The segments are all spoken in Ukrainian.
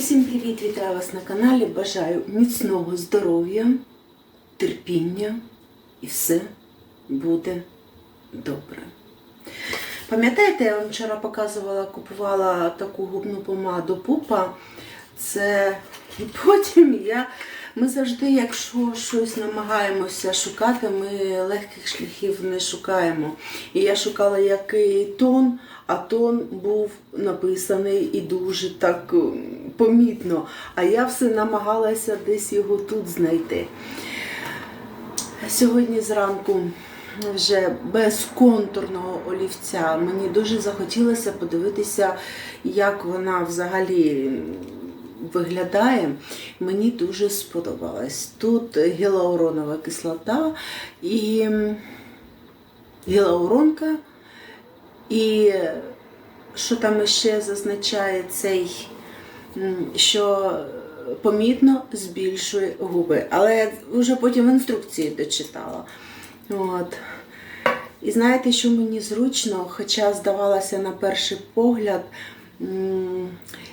всім привіт! Вітаю вас на каналі. Бажаю міцного здоров'я, терпіння і все буде добре. Пам'ятаєте, я вам вчора показувала, купувала таку губну помаду Пупа. Це і потім я. Ми завжди, якщо щось намагаємося шукати, ми легких шляхів не шукаємо. І я шукала який тон, а тон був написаний і дуже так помітно. А я все намагалася десь його тут знайти. Сьогодні зранку вже без контурного олівця мені дуже захотілося подивитися, як вона взагалі виглядає. Мені дуже сподобалось. Тут гіалуронова кислота і гіалуронка, і що там ще зазначає цей, що помітно збільшує губи. Але я вже потім в інструкції дочитала. От. І знаєте, що мені зручно, хоча здавалося на перший погляд,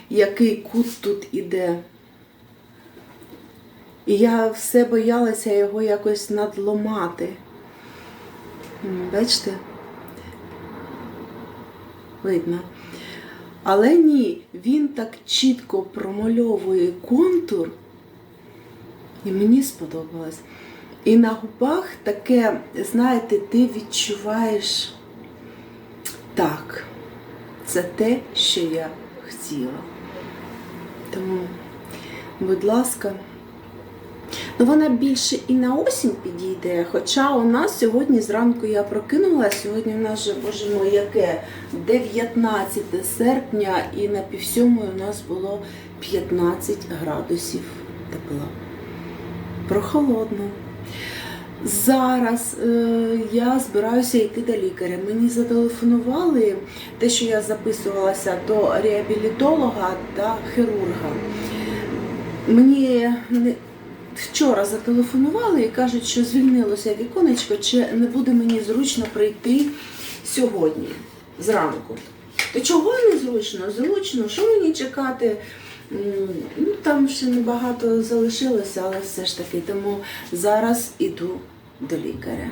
який кут тут іде. І я все боялася його якось надломати. Бачите? Видно. Але ні, він так чітко промальовує контур, і мені сподобалось. І на губах таке, знаєте, ти відчуваєш так, це те, що я хотіла. Тому, будь ласка, ну вона більше і на осінь підійде. Хоча у нас сьогодні зранку я прокинула, сьогодні у нас вже, боже мой, яке 19 серпня, і на півсьомої у нас було 15 градусів тепла. Прохолодно. Зараз е, я збираюся йти до лікаря. Мені зателефонували те, що я записувалася до реабілітолога та хірурга. Мені вчора зателефонували і кажуть, що звільнилося віконечко, чи не буде мені зручно прийти сьогодні зранку. То чого не зручно? Зручно, що мені чекати? Ну, там ще небагато залишилося, але все ж таки, тому зараз іду до лікаря.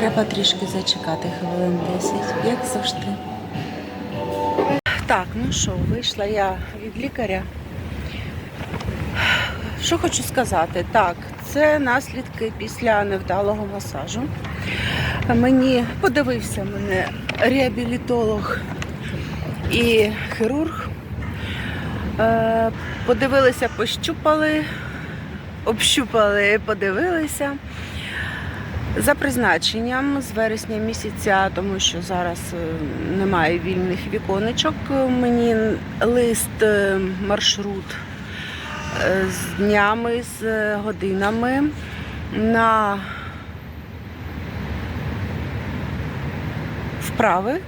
Треба трішки зачекати хвилин 10, як завжди. Так, ну що, вийшла я від лікаря. Що хочу сказати? Так, це наслідки після невдалого масажу. Мені подивився мене реабілітолог і хірург. Е, Подивилися, пощупали, общупали, подивилися. За призначенням з вересня місяця, тому що зараз е, немає вільних віконечок. Мені лист е, маршрут е, з днями, з годинами на вправи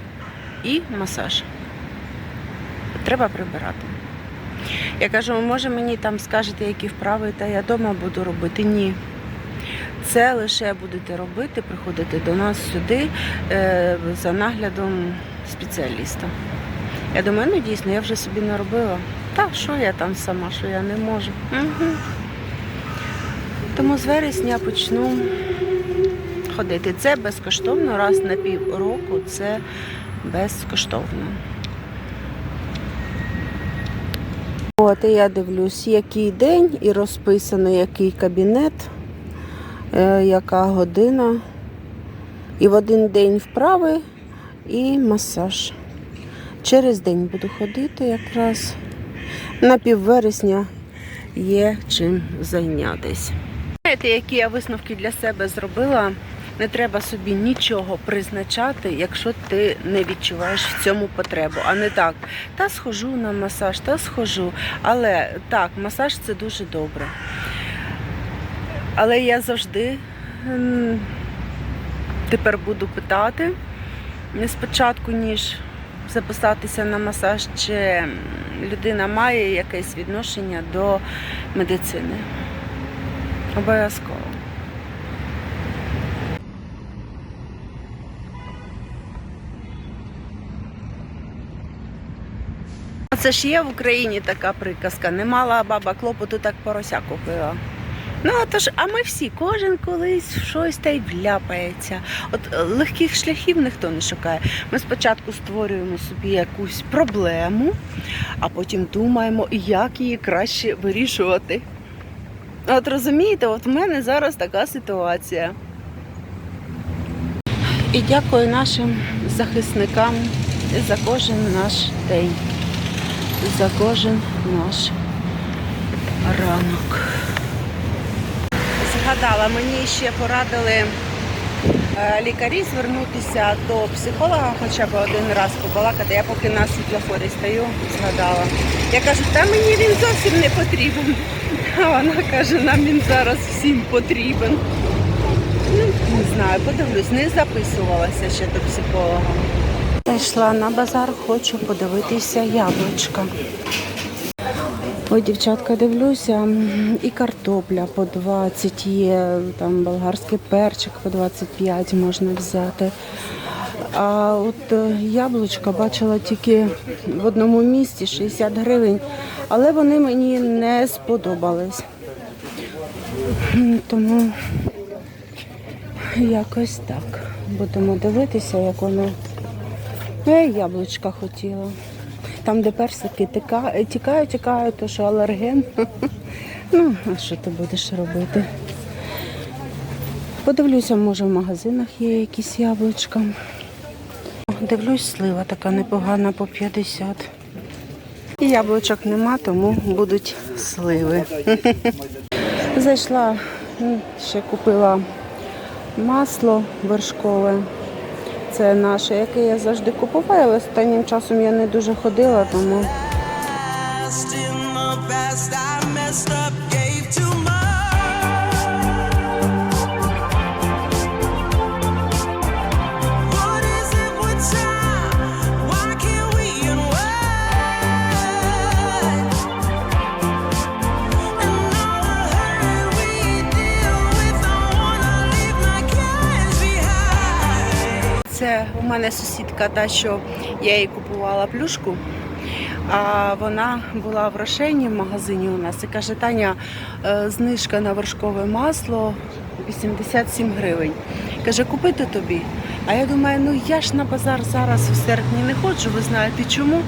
і масаж. Треба прибирати. Я кажу, може мені там скажете, які вправи, та я вдома буду робити. Ні. Це лише будете робити, приходити до нас сюди е, за наглядом спеціаліста. Я думаю, ну дійсно, я вже собі наробила. Та що я там сама, що я не можу. Угу. Тому з вересня почну ходити. Це безкоштовно, раз на пів року це безкоштовно. От і я дивлюсь, який день і розписано, який кабінет яка година. І в один день вправи і масаж. Через день буду ходити якраз. На піввересня є чим зайнятися. Знаєте, які я висновки для себе зробила? Не треба собі нічого призначати, якщо ти не відчуваєш в цьому потребу. А не так, та схожу на масаж, та схожу. Але так, масаж це дуже добре. Але я завжди тепер буду питати спочатку, ніж записатися на масаж, чи людина має якесь відношення до медицини. Обов'язково. Це ж є в Україні така приказка. Не мала баба клопоту, так порося купила. Ну, тож, а ми всі, кожен колись в щось та й вляпається. От е, легких шляхів ніхто не шукає. Ми спочатку створюємо собі якусь проблему, а потім думаємо, як її краще вирішувати. От розумієте, от в мене зараз така ситуація. І дякую нашим захисникам за кожен наш день, за кожен наш ранок. Згадала, мені ще порадили е, лікарі звернутися до психолога хоча б один раз побалакати. Я поки на світлофорі стою, згадала. Я кажу, та мені він зовсім не потрібен. А вона каже, нам він зараз всім потрібен. Ну, не знаю, подивлюсь, не записувалася ще до психолога. Зайшла на базар, хочу подивитися яблучка. Ой, дівчатка, дивлюся, і картопля по 20 є, там болгарський перчик по 25 можна взяти. А от е, яблучка бачила тільки в одному місці 60 гривень, але вони мені не сподобались. Тому якось так. Будемо дивитися, як воно. Я яблучка хотіла. Там, де персики тікають, тікають, то що алерген. Ну, а що ти будеш робити? Подивлюся, може в магазинах є якісь яблучка. Дивлюсь, слива така непогана по 50. І яблучок нема, тому будуть сливи. Зайшла, ще купила масло вершкове. Це наше, яке я завжди купуваю, але останнім часом я не дуже ходила, тому у мене сусідка, та що я їй купувала плюшку. А вона була в Рошені в магазині у нас і каже, Таня, е, знижка на вершкове масло 87 гривень. Каже, купити тобі. А я думаю, ну я ж на базар зараз в серпні не ходжу, ви знаєте чому?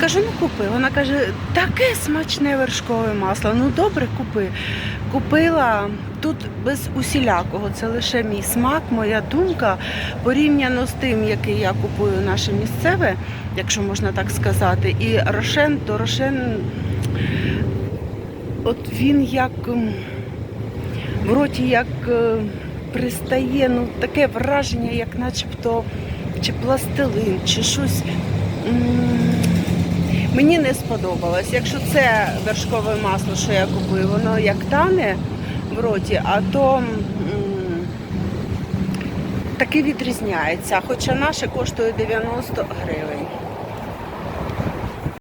Кажу, ну купи. Вона каже, таке смачне вершкове масло. Ну добре, купи. Купила тут без усілякого. Це лише мій смак, моя думка. Порівняно з тим, який я купую наше місцеве, якщо можна так сказати, і Рошен, то Рошен, от він як в роті як е, пристає, ну таке враження, як начебто чи пластилин, чи щось. Мені не сподобалось. Якщо це вершкове масло, що я купую, воно як тане в роті, а то таки відрізняється. Хоча наше коштує 90 гривень.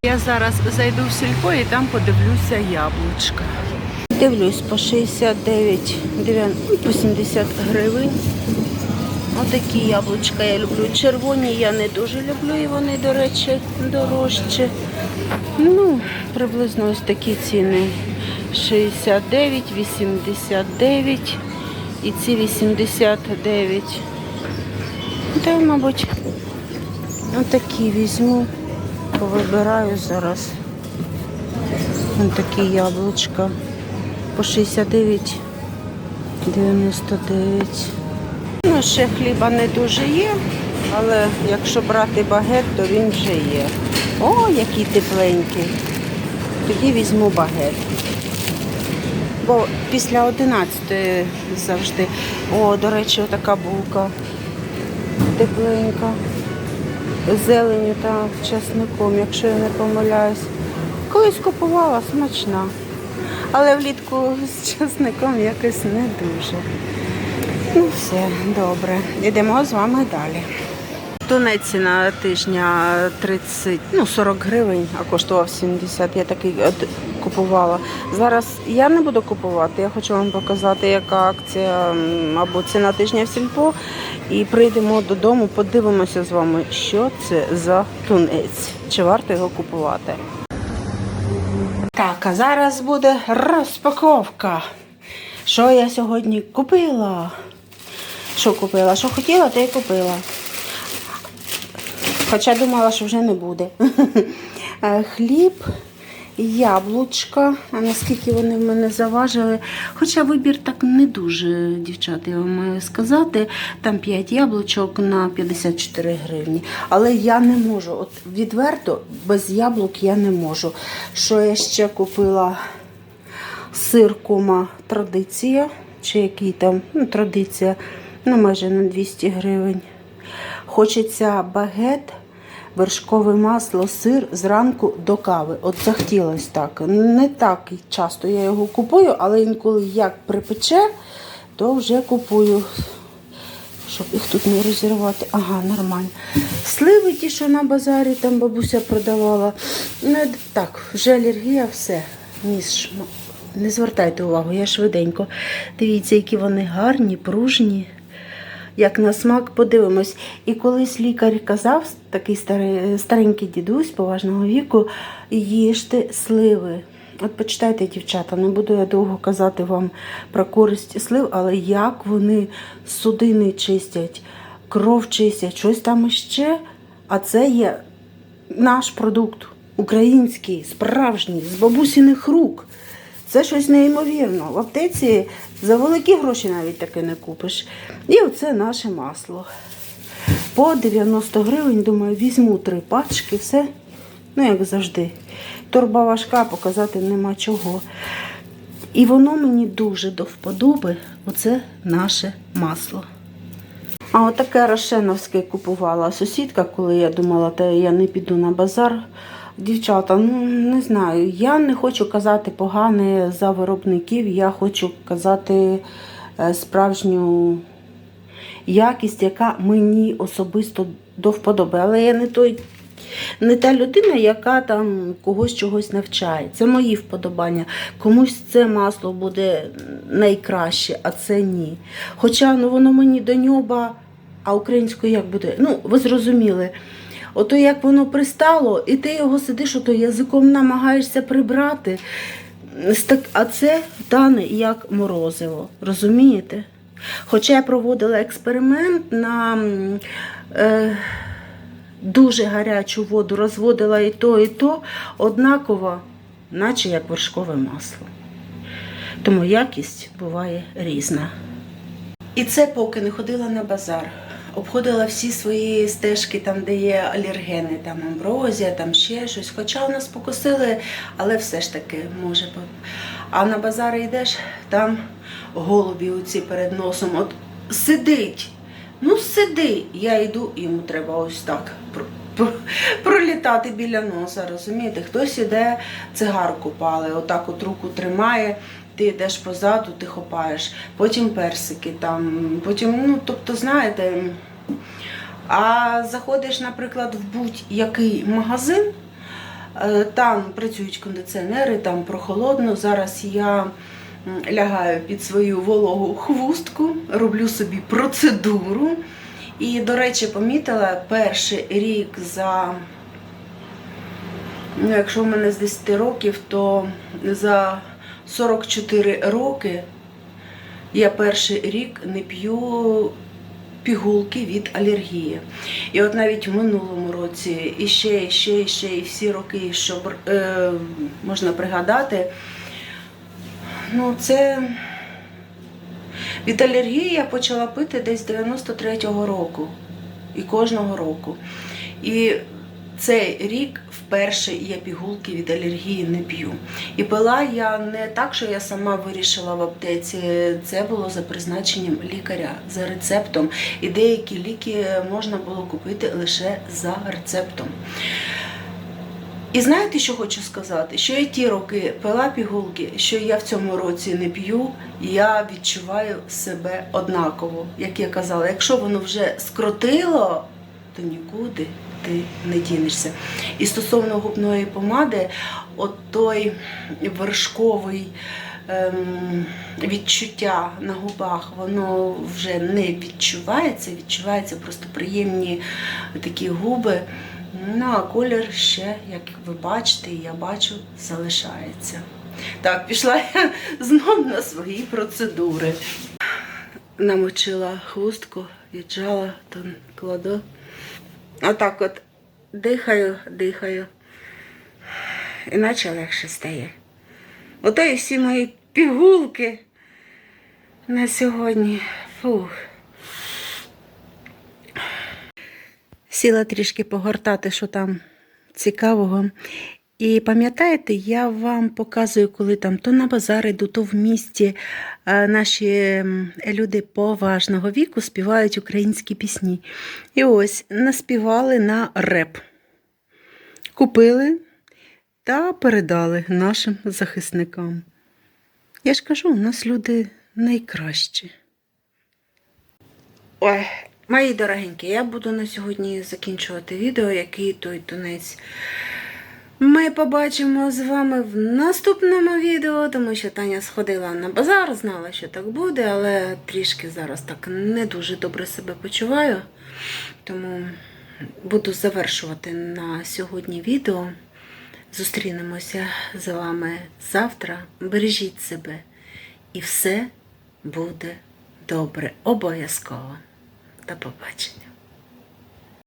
Я зараз зайду в сільпо і там подивлюся яблучка. Дивлюсь по 69, 90, 80 гривень. Отакі яблучка я люблю. Червоні я не дуже люблю, і вони, до речі, дорожчі. Ну, приблизно ось такі ціни. 69, 89 і ці 89. Та, мабуть, отакі візьму, повибираю зараз. Ось такі яблучка по 69, 99. Ну, ще хліба не дуже є, але якщо брати багет, то він вже є. О, який тепленький. Тоді візьму багет. Бо після 11 завжди. О, до речі, така булка тепленька. Зеленю та чесником, якщо я не помиляюсь. Колись купувала смачна. Але влітку з чесником якось не дуже. Ну все, добре. Йдемо з вами далі. Тунець на тижня 30, ну 40 гривень, а коштував 70. Я такий купувала. Зараз я не буду купувати. Я хочу вам показати, яка акція або ціна тижня в сільпо. І прийдемо додому, подивимося з вами, що це за тунець. Чи варто його купувати. Так, а зараз буде розпаковка. Що я сьогодні купила? Що купила? Що хотіла, то й купила. Хоча думала, що вже не буде. Е, Хліб, яблучка. А наскільки вони в мене заважили. Хоча вибір так не дуже, дівчата, я вам маю сказати. Там 5 яблучок на 54 гривні. Але я не можу. От відверто, без яблук я не можу. Що я ще купила? Сир кома традиція. Чи який там ну, традиція, ну майже на 200 гривень. Хочеться багет, вершкове масло, сир зранку до кави. От захотілося так. Не так часто я його купую, але інколи як припече, то вже купую. Щоб їх тут не розірвати. Ага, нормально. Сливи ті, що на базарі там бабуся продавала. Ну, так, вже алергія, все. Ніж. Не звертайте увагу, я швиденько. Дивіться, які вони гарні, пружні як на смак, подивимось. І колись лікар казав, такий старенький дідусь поважного віку, їжте сливи. От почитайте, дівчата, не буду я довго казати вам про користь слив, але як вони судини чистять, кров чистять, щось там іще. А це є наш продукт, український, справжній, з бабусіних рук. Це щось неймовірно. В аптеці за великі гроші навіть таке не купиш. І оце наше масло. По 90 гривень, думаю, візьму три пачки, все. Ну, як завжди. Торба важка, показати нема чого. І воно мені дуже до вподоби. Оце наше масло. А отаке рошеновське купувала сусідка, коли я думала, та я не піду на базар. Дівчата, ну не знаю, я не хочу казати погане за виробників, я хочу казати е, справжню якість, яка мені особисто до вподоби. Але я не той. Не та людина, яка там когось чогось навчає. Це мої вподобання. Комусь це масло буде найкраще, а це ні. Хоча ну, воно мені до ньоба, а українською як буде? Ну, ви зрозуміли. Ото як воно пристало, і ти його сидиш, ото язиком намагаєшся прибрати. А це тане як морозиво. Розумієте? Хоча я проводила експеримент на е, дуже гарячу воду, розводила і то, і то, однаково, наче як вершкове масло. Тому якість буває різна. І це поки не ходила на базар. Обходила всі свої стежки, там, де є алергени, там амброзія, там ще щось. Хоча у нас покусили, але все ж таки може. А на базари йдеш, там голубі оці перед носом. От сидить. Ну сиди. Я йду, йому треба ось так пролітати біля носа. Розумієте? Хтось іде, цигарку пали, отак от руку тримає. Ти йдеш позаду, ти хопаєш, потім персики там, потім, ну, тобто, знаєте, а заходиш, наприклад, в будь-який магазин, е, там працюють кондиціонери, там прохолодно. Зараз я лягаю під свою вологу хвустку, роблю собі процедуру. І, до речі, помітила перший рік за, ну, якщо в мене з 10 років, то за 44 роки я перший рік не п'ю пігулки від алергії. І от навіть в минулому році, і ще, і ще, і ще, і всі роки, що е, можна пригадати, ну це від алергії я почала пити десь 93-го року. І кожного року. І цей рік вперше я пігулки від алергії не п'ю. І пила я не так, що я сама вирішила в аптеці. Це було за призначенням лікаря за рецептом. І деякі ліки можна було купити лише за рецептом. І знаєте, що хочу сказати? Що я ті роки пила пігулки, що я в цьому році не п'ю, я відчуваю себе однаково. Як я казала, якщо воно вже скрутило, то нікуди ти не дінешся. І стосовно губної помади, от той вершковий ем, відчуття на губах, воно вже не відчувається, відчуваються просто приємні такі губи. Ну, а колір ще, як ви бачите, я бачу, залишається. Так, пішла я знов на свої процедури. Намочила хустку, віджала, то кладу. Отак от дихаю, дихаю. Іначе легше стає. Ото і всі мої пігулки на сьогодні. Фух. Сіла трішки погортати, що там цікавого. І пам'ятаєте, я вам показую, коли там то на базар йду, то в місті наші люди поважного віку співають українські пісні. І ось наспівали на реп. Купили та передали нашим захисникам. Я ж кажу, у нас люди найкращі. Ой, мої дорогенькі, я буду на сьогодні закінчувати відео, який той тунець. Ми побачимо з вами в наступному відео, тому що Таня сходила на базар, знала, що так буде, але трішки зараз так не дуже добре себе почуваю. Тому буду завершувати на сьогодні відео. Зустрінемося з вами завтра. Бережіть себе, і все буде добре. Обов'язково. До побачення.